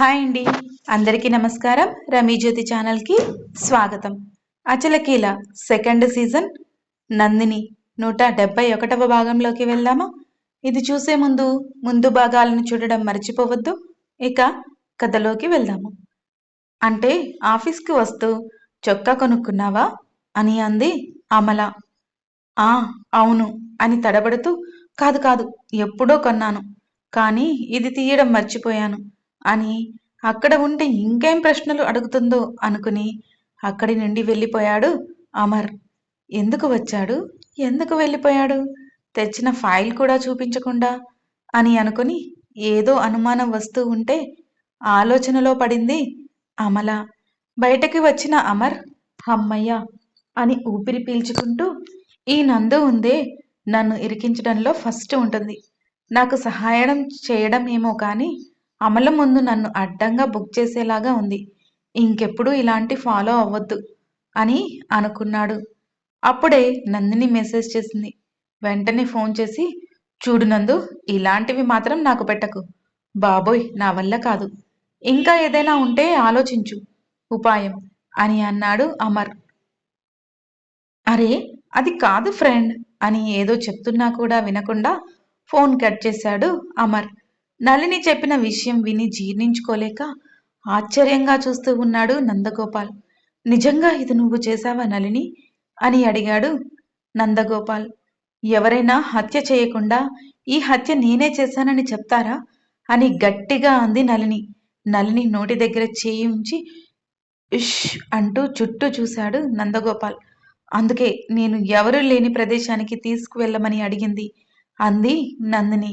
Hi అండి. అందరికీ నమస్కారం. రమీ జ్యోతి ఛానల్కి స్వాగతం. అచలకీల సెకండ్ సీజన్ నందిని నూట డెబ్బై ఒకటవ భాగంలోకి వెళ్దామా? ఇది చూసే ముందు ముందు భాగాలను చూడడం మర్చిపోవద్దు. ఇక కథలోకి వెళ్దాము. అంటే ఆఫీస్కి వస్తూ చొక్కా కొనుక్కున్నావా? అని అంది అమల. ఆ అవును. అని తడబడుతూ కాదు కాదు ఎప్పుడో కొన్నాను. కానీ ఇది తీయడం మర్చిపోయాను. అని అక్కడ ఉంటే ఇంకేం ప్రశ్నలు అడుగుతుందో అనుకుని అక్కడి నుండి వెళ్ళిపోయాడు అమర్. ఎందుకు వచ్చాడు? ఎందుకు వెళ్ళిపోయాడు? తెచ్చిన ఫైల్ కూడా చూపించకుండా అని అనుకుని ఏదో అనుమానం వస్తూ ఉంటే ఆలోచనలో పడింది అమల. బయటకి వచ్చిన అమర్ అమ్మయ్య అని ఊపిరి పీల్చుకుంటూ ఈ నందు ఉందే నన్ను ఇరికించడంలో ఫస్ట్ ఉంటుంది. నాకు సహాయం చేయడం ఏమో కానీ అమల ముందు నన్ను అడ్డంగా బుక్ చేసేలాగా ఉంది. ఇంకెప్పుడు ఇలాంటి ఫాలో అవ్వద్దు అని అనుకున్నాడు. అప్పుడే నందిని మెసేజ్ చేసింది. వెంటనే ఫోన్ చేసి చూడు నందు ఇలాంటివి మాత్రం నాకు పెట్టకు. బాబోయ్ నా వల్ల కాదు. ఇంకా ఏదైనా ఉంటే ఆలోచించు. ఉపాయం అని అన్నాడు అమర్. అరే అది కాదు ఫ్రెండ్ అని ఏదో చెప్తున్నా కూడా వినకుండా ఫోన్ కట్ చేశాడు అమర్. నళిని చెప్పిన విషయం విని జీర్ణించుకోలేక ఆశ్చర్యంగా చూస్తూ ఉన్నాడు నందగోపాల్. నిజంగా ఇది నువ్వు చేశావా నళిని? అని అడిగాడు నందగోపాల్. ఎవరైనా హత్య చేయకుండా ఈ హత్య నేనే చేశానని చెప్తారా? అని గట్టిగా అంది నళిని. నళిని నోటి దగ్గర చేయి ఉంచి ఇష్ అంటూ చుట్టూ చూశాడు నందగోపాల్. అందుకే నేను ఎవరు లేని ప్రదేశానికి తీసుకువెళ్ళమని అడిగింది అంది నందిని.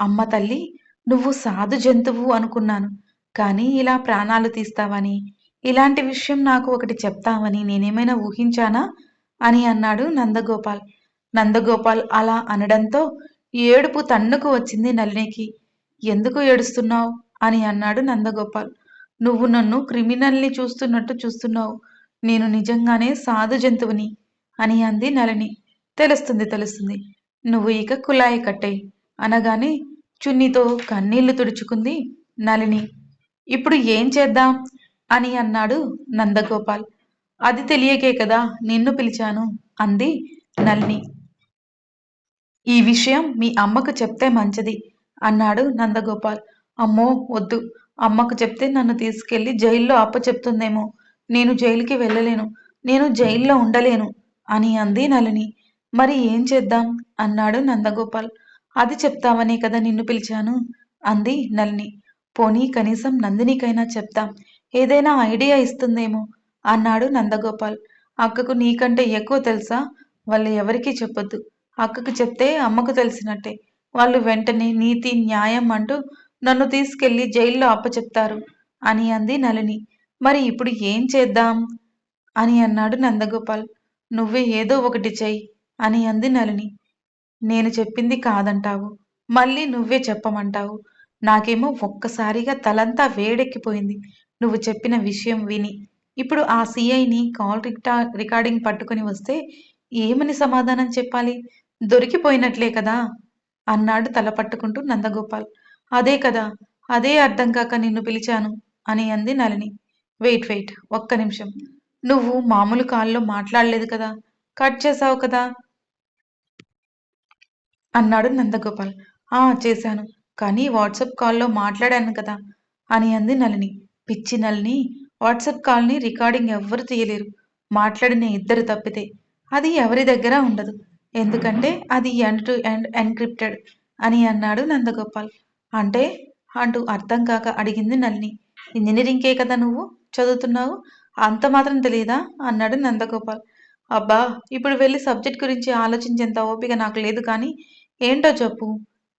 అమ్మ తల్లి నువ్వు సాధు జంతువు అనుకున్నాను. కానీ ఇలా ప్రాణాలు తీస్తావని ఇలాంటి విషయం నాకు ఒకటి చెప్తావని నేనేమైనా ఊహించానా? అని అన్నాడు నందగోపాల్. నందగోపాల్ అలా అనడంతో ఏడుపు తన్నుకు వచ్చింది నళినికి. ఎందుకు ఏడుస్తున్నావు? అని అన్నాడు నందగోపాల్. నువ్వు నన్ను క్రిమినల్ని చూస్తున్నట్టు చూస్తున్నావు. నేను నిజంగానే సాధు జంతువుని అని అంది నళిని. తెలుస్తుంది తెలుస్తుంది. నువ్వు ఇక కులాయి కట్టేయి అనగానే చున్నీతో కన్నీళ్ళు తుడుచుకుంది నలిని ఇప్పుడు ఏం చేద్దాం? అని అన్నాడు నందగోపాల్. అది తెలియకే కదా నిన్ను పిలిచాను అంది నలిని ఈ విషయం మీ అమ్మకు చెప్తే మంచిది అన్నాడు నందగోపాల్. అమ్మో వద్దు. అమ్మకు చెప్తే నన్ను తీసుకెళ్ళి జైల్లో అప్ప చెప్తుందేమో నేను జైలుకి వెళ్ళలేను. నేను జైల్లో ఉండలేను అని అంది నలిని మరి ఏం చేద్దాం? అన్నాడు నందగోపాల్. అది చెప్తావనే కదా నిన్ను పిలిచాను? అంది నల్ని పోనీ కనీసం నందినికైనా చెప్తాం. ఏదైనా ఐడియా ఇస్తుందేమో? అన్నాడు నందగోపాల్. అక్కకు నీకంటే ఎక్కువ తెలుసా? వాళ్ళు ఎవరికీ చెప్పొద్దు. అక్కకు చెప్తే అమ్మకు తెలిసినట్టే. వాళ్ళు వెంటనే నీతి న్యాయం అంటూ నన్ను తీసుకెళ్ళి జైల్లో అప్పచెప్తారు అని అంది నళిని. మరి ఇప్పుడు ఏం చేద్దాం? అని అన్నాడు నందగోపాల్. నువ్వే ఏదో ఒకటి చెయ్యి అని అంది నలిని నేను చెప్పింది కాదంటావు. మళ్ళీ నువ్వే చెప్పమంటావు. నాకేమో ఒక్కసారిగా తలంతా వేడెక్కిపోయింది. నువ్వు చెప్పిన విషయం విని. ఇప్పుడు ఆ సిఐని కాల్ రికా రికార్డింగ్ పట్టుకొని వస్తే ఏమని సమాధానం చెప్పాలి? దొరికిపోయినట్లే కదా? అన్నాడు తల పట్టుకుంటూ నందగోపాల్. అదే కదా అదే అర్థం కాక నిన్ను పిలిచాను అని అంది నలిని వెయిట్ వెయిట్ ఒక్క నిమిషం. నువ్వు మామూలు కాల్లో మాట్లాడలేదు కదా? కట్ చేసావు కదా? అన్నాడు నందగోపాల్. ఆ చేశాను. కానీ వాట్సాప్ కాల్లో మాట్లాడాను కదా అని అంది నలిని పిచ్చి నలిని వాట్సాప్ కాల్ని రికార్డింగ్ ఎవ్వరు తీయలేరు. మాట్లాడిన ఇద్దరు తప్పితే అది ఎవరి దగ్గర ఉండదు. ఎందుకంటే అది ఎండ్ టు ఎండ్ ఎన్క్రిప్టెడ్ అని అన్నాడు నందగోపాల్. అంటే? అంటూ అర్థం కాక అడిగింది నలిని ఇంజనీరింగ్కే కదా నువ్వు? చదువుతున్నావు? అంత మాత్రం తెలియదా అన్నాడు నందగోపాల్. అబ్బా! ఇప్పుడు వెళ్ళి సబ్జెక్ట్ గురించి ఆలోచించేంత ఓపిక నాకు లేదు కానీ ఏంటో చెప్పు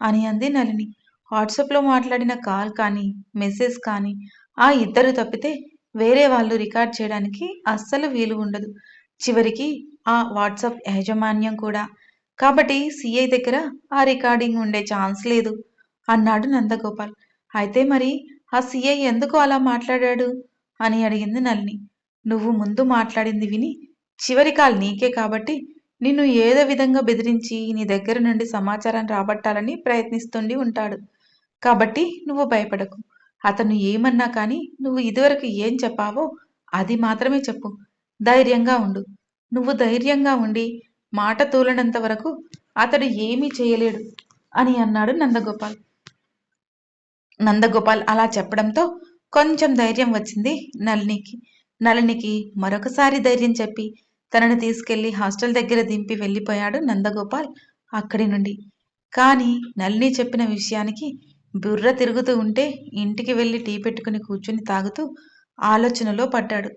అని అంది నలిని వాట్సాప్లో మాట్లాడిన కాల్ కానీ మెసేజ్ కానీ ఆ ఇద్దరు తప్పితే వేరే వాళ్ళు రికార్డ్ చేయడానికి అస్సలు వీలు ఉండదు. చివరికి ఆ వాట్సాప్ యాజమాన్యం కూడా. కాబట్టి సిఐ దగ్గర ఆ రికార్డింగ్ ఉండే ఛాన్స్ లేదు అన్నాడు నందగోపాల్. అయితే మరి ఆ సిఐ ఎందుకు అలా మాట్లాడాడు అని అడిగింది నలిని నువ్వు ముందు మాట్లాడింది విని చివరి కాల్ నీకే కాబట్టి నిన్ను ఏదో విధంగా బెదిరించి నీ దగ్గర నుండి సమాచారం రాబట్టాలని ప్రయత్నిస్తుండి ఉంటాడు. కాబట్టి నువ్వు భయపడకు. అతను ఏమన్నా కానీ నువ్వు ఇదివరకు ఏం చెప్పావో అది మాత్రమే చెప్పు. ధైర్యంగా ఉండు. నువ్వు ధైర్యంగా ఉండి మాట తూలనంత వరకు అతడు ఏమీ చేయలేడు అని అన్నాడు నందగోపాల్. నందగోపాల్ అలా చెప్పడంతో కొంచెం ధైర్యం వచ్చింది నళినికి. నళినికి మరొకసారి ధైర్యం చెప్పి తనను తీసుకెళ్ళి హాస్టల్ దగ్గర దింపి వెళ్ళిపోయాడు నందగోపాల్ అక్కడి నుండి. కానీ నళిని చెప్పిన విషయానికి బుర్ర తిరుగుతూ ఉంటే ఇంటికి వెళ్ళి టీ పెట్టుకుని కూర్చుని తాగుతూ ఆలోచనలో పడ్డాడు.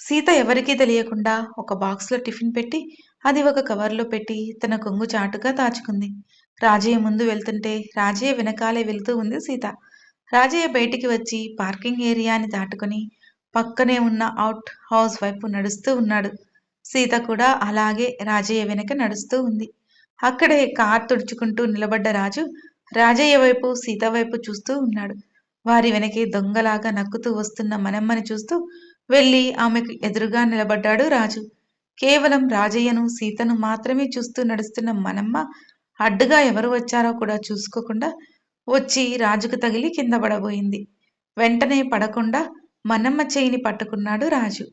సీత ఎవరికీ తెలియకుండా ఒక బాక్స్లో టిఫిన్ పెట్టి అది ఒక కవర్లో పెట్టి తన కొంగు చాటుగా దాచుకుంది. రాజయ్య ముందు వెళ్తుంటే రాజయ్య వెనకాలే వెళ్తూ ఉంది సీత. రాజయ్య బయటికి వచ్చి పార్కింగ్ ఏరియాని దాటుకుని పక్కనే ఉన్న అవుట్ హౌస్ వైపు నడుస్తూ ఉన్నాడు. సీత కూడా అలాగే రాజయ్య వెనక నడుస్తూ ఉంది. అక్కడే కార్ తుడుచుకుంటూ నిలబడ్డ రాజు రాజయ్య వైపు సీత వైపు చూస్తూ ఉన్నాడు. వారి వెనకే దొంగలాగా నక్కుతూ వస్తున్న మనమ్మని చూస్తూ వెళ్ళి ఆమెకు ఎదురుగా నిలబడ్డాడు రాజు. కేవలం రాజయ్యను సీతను మాత్రమే చూస్తూ నడుస్తున్న మనమ్మ అడ్డుగా ఎవరు వచ్చారో కూడా చూసుకోకుండా వచ్చి రాజుకు తగిలి కింద పడబోయింది. వెంటనే పడకుండా మన్నమ్మ చేయిని పట్టుకున్నాడు రాజు.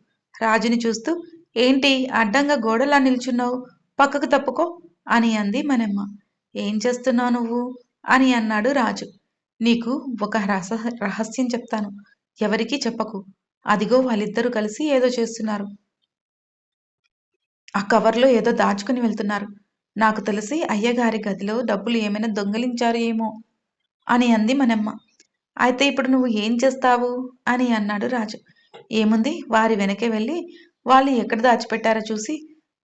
రాజుని చూస్తూ ఏంటి అడ్డంగా గోడలా నిల్చున్నావు? పక్కకు తప్పుకో అని అంది మనమ్మ. ఏం చేస్తున్నావు నువ్వు? అని అన్నాడు రాజు. నీకు ఒక రహస రహస్యం చెప్తాను. ఎవరికీ చెప్పకు. అదిగో వాళ్ళిద్దరూ కలిసి ఏదో చేస్తున్నారు. ఆ కవర్లో ఏదో దాచుకుని వెళ్తున్నారు. నాకు తెలిసి అయ్యగారి గదిలో డబ్బులు ఏమైనా దొంగలించారు ఏమో అని అంది మనమ్మ. అయితే ఇప్పుడు నువ్వు ఏం చేస్తావు? అని అన్నాడు రాజు. ఏముంది? వారి వెనకే వెళ్ళి వాళ్ళు ఎక్కడ దాచిపెట్టారో చూసి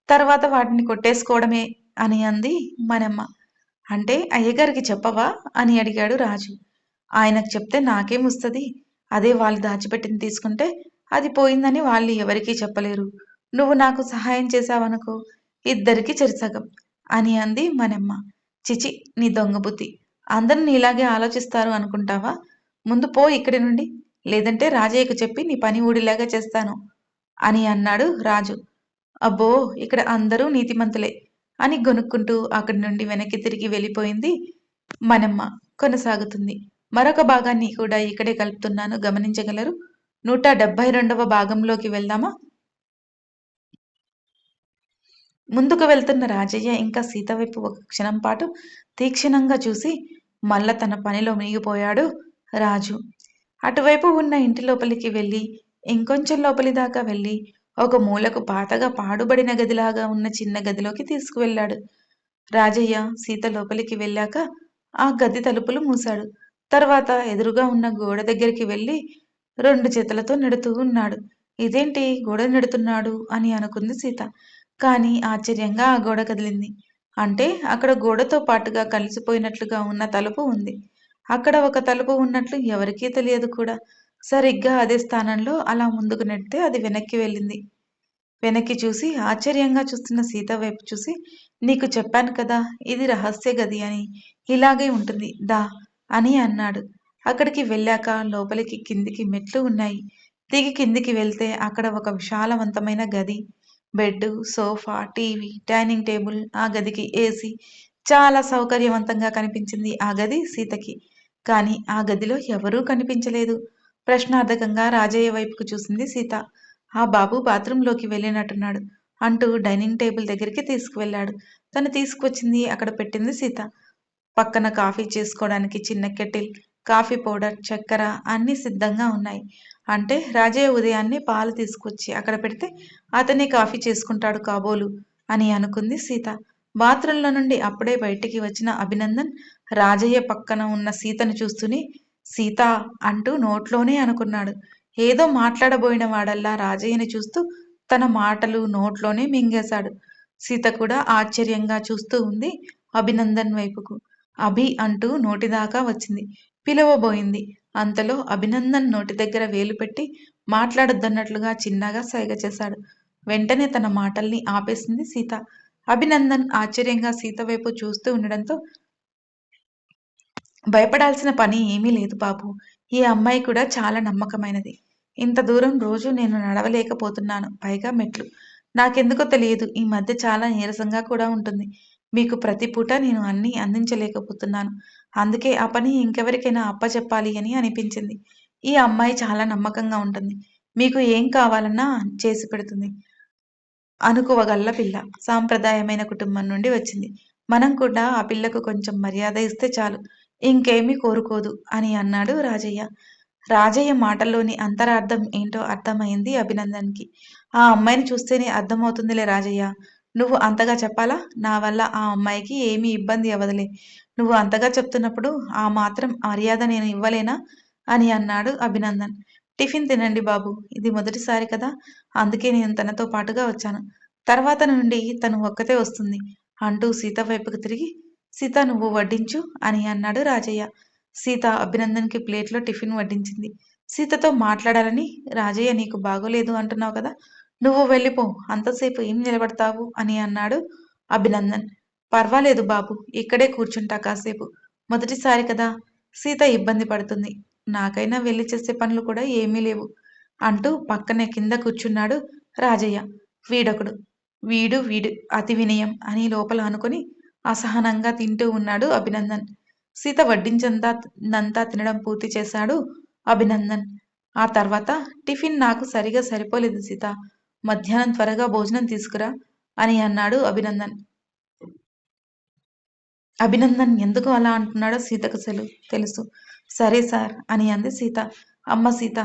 తర్వాత వాటిని కొట్టేసుకోవడమే అని అంది మనమ్మ. అంటే అయ్యగారికి చెప్పవా? అని అడిగాడు రాజు. ఆయనకు చెప్తే నాకేం వస్తుంది? అదే వాళ్ళు దాచిపెట్టింది తీసుకుంటే అది పోయిందని వాళ్ళు ఎవరికీ చెప్పలేరు. నువ్వు నాకు సహాయం చేశావనుకో ఇద్దరికి చెరిసగం అని అంది మనమ్మ. చిచి నీ దొంగ బుద్ధి. అందరూ నీలాగే ఆలోచిస్తారు అనుకుంటావా? ముందు పో ఇక్కడి నుండి. లేదంటే రాజయ్యకు చెప్పి నీ పని ఊడిలాగా చేస్తాను అని అన్నాడు రాజు. అబ్బో ఇక్కడ అందరూ నీతిమంతులే అని గొనుక్కుంటూ అక్కడి నుండి వెనక్కి తిరిగి వెళ్ళిపోయింది మనమ్మ. కొనసాగుతుంది. మరొక భాగాన్ని కూడా ఇక్కడే కలుపుతున్నాను. గమనించగలరు? నూట డెబ్బై రెండవ భాగంలోకి వెళ్దామా? ముందుకు వెళ్తున్న రాజయ్య ఇంకా సీత వైపు ఒక క్షణం పాటు తీక్షణంగా చూసి మళ్ళా తన పనిలో మునిగిపోయాడు. రాజు. అటువైపు ఉన్న ఇంటి లోపలికి వెళ్ళి ఇంకొంచెం లోపలి దాకా వెళ్ళి ఒక మూలకు పాతగా పాడుబడిన గదిలాగా ఉన్న చిన్న గదిలోకి తీసుకువెళ్ళాడు. రాజయ్య సీత లోపలికి వెళ్ళాక ఆ గది తలుపులు మూశాడు. తర్వాత ఎదురుగా ఉన్న గోడ దగ్గరికి వెళ్ళి రెండు చేతులతో నెడుతూ ఉన్నాడు. ఇదేంటి గోడ నెడుతున్నాడు? అని అనుకుంది సీత. కానీ ఆశ్చర్యంగా ఆ గోడ కదిలింది. అంటే అక్కడ గోడతో పాటుగా కలిసిపోయినట్లుగా ఉన్న తలుపు ఉంది. అక్కడ ఒక తలుపు ఉన్నట్లు ఎవరికీ తెలియదు కూడా. సరిగ్గా అదే స్థానంలో అలా ముందుకు నెడితే అది వెనక్కి వెళ్ళింది. వెనక్కి చూసి ఆశ్చర్యంగా చూస్తున్న సీత వైపు చూసి నీకు చెప్పాను కదా ఇది రహస్య గది అని. ఇలాగే ఉంటుంది దా అని అన్నాడు. అక్కడికి వెళ్ళాక లోపలికి కిందికి మెట్లు ఉన్నాయి. దిగి కిందికి వెళ్తే అక్కడ ఒక విశాలవంతమైన గది. Bed sofa TV dining table ఆ గదికి ఏసీ. చాలా సౌకర్యవంతంగా కనిపించింది ఆ గది సీతకి. కానీ ఆ గదిలో ఎవరూ కనిపించలేదు. ప్రశ్నార్థకంగా రాజయ్య వైపుకు చూసింది సీత. ఆ బాబు బాత్రూంలోకి వెళ్ళినట్టున్నాడు. అంటూ డైనింగ్ టేబుల్ దగ్గరికి తీసుకువెళ్ళాడు. తను తీసుకువచ్చింది అక్కడ పెట్టింది సీత. పక్కన కాఫీ చేసుకోవడానికి చిన్న కెటిల్ కాఫీ పౌడర్ చక్కెర అన్నీ సిద్ధంగా ఉన్నాయి. అంటే రాజయ్య ఉదయాన్నే పాలు తీసుకొచ్చి అక్కడ పెడితే అతనే కాఫీ చేసుకుంటాడు కాబోలు అని అనుకుంది సీత. బాత్రూంలో నుండి అప్పుడే బయటికి వచ్చిన అభినందన్ రాజయ్య పక్కన ఉన్న సీతను చూస్తూనే సీత అంటూ నోట్లోనే అనుకున్నాడు. ఏదో మాట్లాడబోయిన వాడల్లా రాజయ్యని చూస్తూ తన మాటలు నోట్లోనే మింగేశాడు. సీత కూడా ఆశ్చర్యంగా చూస్తూ ఉంది అభినందన్ వైపుకు. అభి అంటూ నోటిదాకా వచ్చింది. పిలవబోయింది. అంతలో అభినందన్ నోటి దగ్గర వేలు పెట్టి మాట్లాడొద్దన్నట్లుగా చిన్నగా సైగ చేశాడు. వెంటనే తన మాటల్ని ఆపేసింది సీత. అభినందన్ ఆశ్చర్యంగా సీత వైపు చూస్తూ ఉండడంతో భయపడాల్సిన పని ఏమీ లేదు బాబు. ఈ అమ్మాయి కూడా చాలా నమ్మకమైనది. ఇంత దూరం రోజు నేను నడవలేకపోతున్నాను. పైగా మెట్లు. నాకెందుకో తెలియదు. ఈ మధ్య చాలా నీరసంగా కూడా ఉంటుంది. మీకు ప్రతి పూట నేను అన్నీ అందించలేకపోతున్నాను. అందుకే ఆ పని ఇంకెవరికైనా అప్పచెప్పాలి అని అనిపించింది. ఈ అమ్మాయి చాలా నమ్మకంగా ఉంటుంది. మీకు ఏం కావాలన్నా చేసి పెడుతుంది. అనుకోవగల్ల పిల్ల. సాంప్రదాయమైన కుటుంబం నుండి వచ్చింది. మనం కూడా ఆ పిల్లకు కొంచెం మర్యాద ఇస్తే చాలు. ఇంకేమీ కోరుకోదు అని అన్నాడు రాజయ్య. రాజయ్య మాటల్లోని అంతరార్థం ఏంటో అర్థమైంది అభినందన్కి. ఆ అమ్మాయిని చూస్తేనే అర్థమవుతుందిలే రాజయ్య. నువ్వు అంతగా చెప్పాలా? నా వల్ల ఆ అమ్మాయికి ఏమీ ఇబ్బంది అవ్వదులే. నువ్వు అంతగా చెప్తున్నప్పుడు ఆ మాత్రం మర్యాద నేను ఇవ్వలేనా? అని అన్నాడు అభినందన్. టిఫిన్ తినండి బాబు ఇది మొదటిసారి కదా. అందుకే నేను తనతో పాటుగా వచ్చాను. తర్వాత నుండి తను ఒక్కతే వస్తుంది. అంటూ సీత వైపుకు తిరిగి సీత నువ్వు వడ్డించు అని అన్నాడు రాజయ్య. సీత అభినందన్కి ప్లేట్లో టిఫిన్ వడ్డించింది. సీతతో మాట్లాడాలని రాజయ్య నీకు బాగోలేదు అంటున్నావు కదా. నువ్వు వెళ్ళిపో అంతసేపు ఏం నిలబడతావు అని అన్నాడు అభినందన్. పర్వాలేదు బాబు ఇక్కడే కూర్చుంటా కాసేపు. మొదటిసారి కదా. సీత ఇబ్బంది పడుతుంది. నాకైనా వెళ్ళి చేసే పనులు కూడా ఏమీ లేవు. అంటూ పక్కనే కింద కూర్చున్నాడు రాజయ్య. వీడొకడు. వీడు వీడు అతి వినయం అని లోపల అనుకుని అసహనంగా తింటూ ఉన్నాడు అభినందన్. సీత వడ్డించంతా నంతా తినడం పూర్తి చేశాడు అభినందన్. ఆ తర్వాత టిఫిన్ నాకు సరిగా సరిపోలేదు సీత. మధ్యాహ్నం త్వరగా భోజనం తీసుకురా అని అన్నాడు అభినందన్. అభినందన్ ఎందుకు అలా అంటున్నాడో సీతకు సెలు తెలుసు. సరే సార్ అని అంది సీత. అమ్మ సీత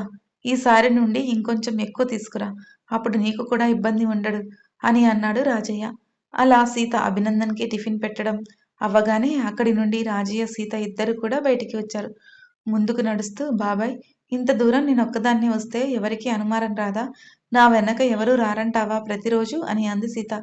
ఈసారి నుండి ఇంకొంచెం ఎక్కువ తీసుకురా. అప్పుడు నీకు కూడా ఇబ్బంది ఉండడు అని అన్నాడు రాజయ్య. అలా సీత అభినందన్కి టిఫిన్ పెట్టడం అవ్వగానే అక్కడి నుండి రాజయ్య సీత ఇద్దరు కూడా బయటికి వచ్చారు. ముందుకు నడుస్తూ బాబాయ్ ఇంత దూరం నేను ఒక్కదాన్ని వస్తే ఎవరికి అనుమానం రాదా? నా వెనక ఎవరు రారంటావా ప్రతిరోజు? అని అంది సీత.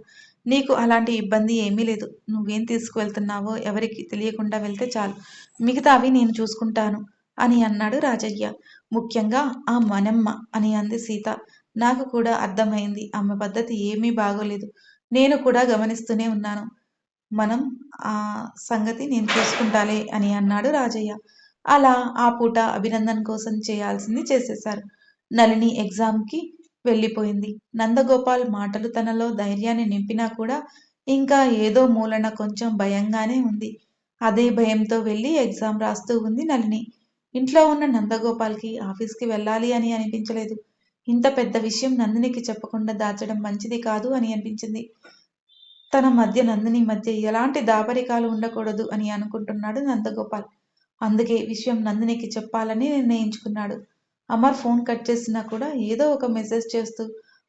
నీకు అలాంటి ఇబ్బంది ఏమీ లేదు. నువ్వేం తీసుకువెళ్తున్నావో ఎవరికి తెలియకుండా వెళ్తే చాలు. మిగతా అవి నేను చూసుకుంటాను అని అన్నాడు రాజయ్య. ముఖ్యంగా ఆ మనమ్మ అని అంది సీత. నాకు కూడా అర్థమైంది. ఆమె పద్ధతి ఏమీ బాగోలేదు. నేను కూడా గమనిస్తూనే ఉన్నాను. మనం ఆ సంగతి నేను చూసుకుంటాలే అని అన్నాడు రాజయ్య. అలా ఆ పూట అభినందన్ కోసం చేయాల్సింది చేసేశారు. నలిని ఎగ్జామ్కి వెళ్ళిపోయింది. నందగోపాల్ మాటలు తనలో ధైర్యాన్ని నింపినా కూడా ఇంకా ఏదో మూలన కొంచెం భయంగానే ఉంది. అదే భయంతో వెళ్ళి ఎగ్జామ్ రాస్తూ ఉంది నలిని ఇంట్లో ఉన్న నందగోపాల్కి ఆఫీస్కి వెళ్ళాలి అని అనిపించలేదు. ఇంత పెద్ద విషయం నందినికి చెప్పకుండా దాచడం మంచిది కాదు అని అనిపించింది. తన మధ్య నందిని మధ్య ఎలాంటి దాపరికాలు ఉండకూడదు అని అనుకుంటున్నాడు నందగోపాల్. అందుకే విషయం నందినికి చెప్పాలని నిర్ణయించుకున్నాడు. అమర్ ఫోన్ కట్ చేసినా కూడా ఏదో ఒక మెసేజ్ చేస్తూ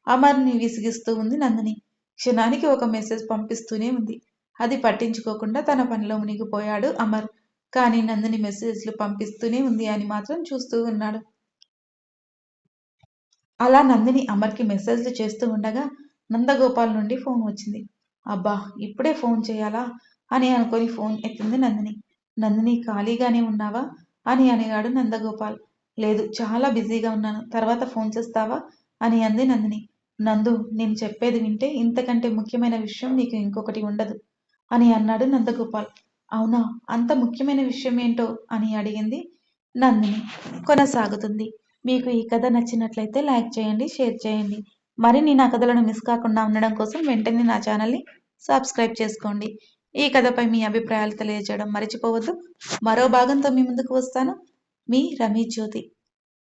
అమర్ని విసిగిస్తూ ఉంది నందిని. క్షణానికి ఒక మెసేజ్ పంపిస్తూనే ఉంది. అది పట్టించుకోకుండా తన పనిలో మునిగిపోయాడు అమర్. కానీ నందిని మెసేజ్లు పంపిస్తూనే ఉంది అని మాత్రం చూస్తూ ఉన్నాడు. అలా నందిని అమర్కి మెసేజ్లు చేస్తూ ఉండగా నందగోపాల్ నుండి ఫోన్ వచ్చింది. అబ్బా ఇప్పుడే ఫోన్ చేయాలా? అని అనుకొని ఫోన్ ఎత్తింది నందిని. నందిని ఖాళీగానే ఉన్నావా? అని అడిగాడు నందగోపాల్. లేదు చాలా బిజీగా ఉన్నాను. తర్వాత ఫోన్ చేస్తావా? అని అంది నందిని. నందు నేను చెప్పేది వింటే ఇంతకంటే ముఖ్యమైన విషయం నీకు ఇంకొకటి ఉండదు అని అన్నాడు నందగోపాల్. అవునా? అంత ముఖ్యమైన విషయం ఏంటో? అని అడిగింది నందిని. కొనసాగుతుంది. మీకు ఈ కథ నచ్చినట్లయితే లైక్ చేయండి షేర్ చేయండి. మరిన్ని నా కథలను మిస్ కాకుండా ఉండడం కోసం వెంటనే నా ఛానల్ని సబ్స్క్రైబ్ చేసుకోండి. ఈ కథపై మీ అభిప్రాయాలు తెలియజేయడం మర్చిపోవద్దు. మరో భాగంతో మీ ముందుకు వస్తాను. మీ రమీ జ్యోతి.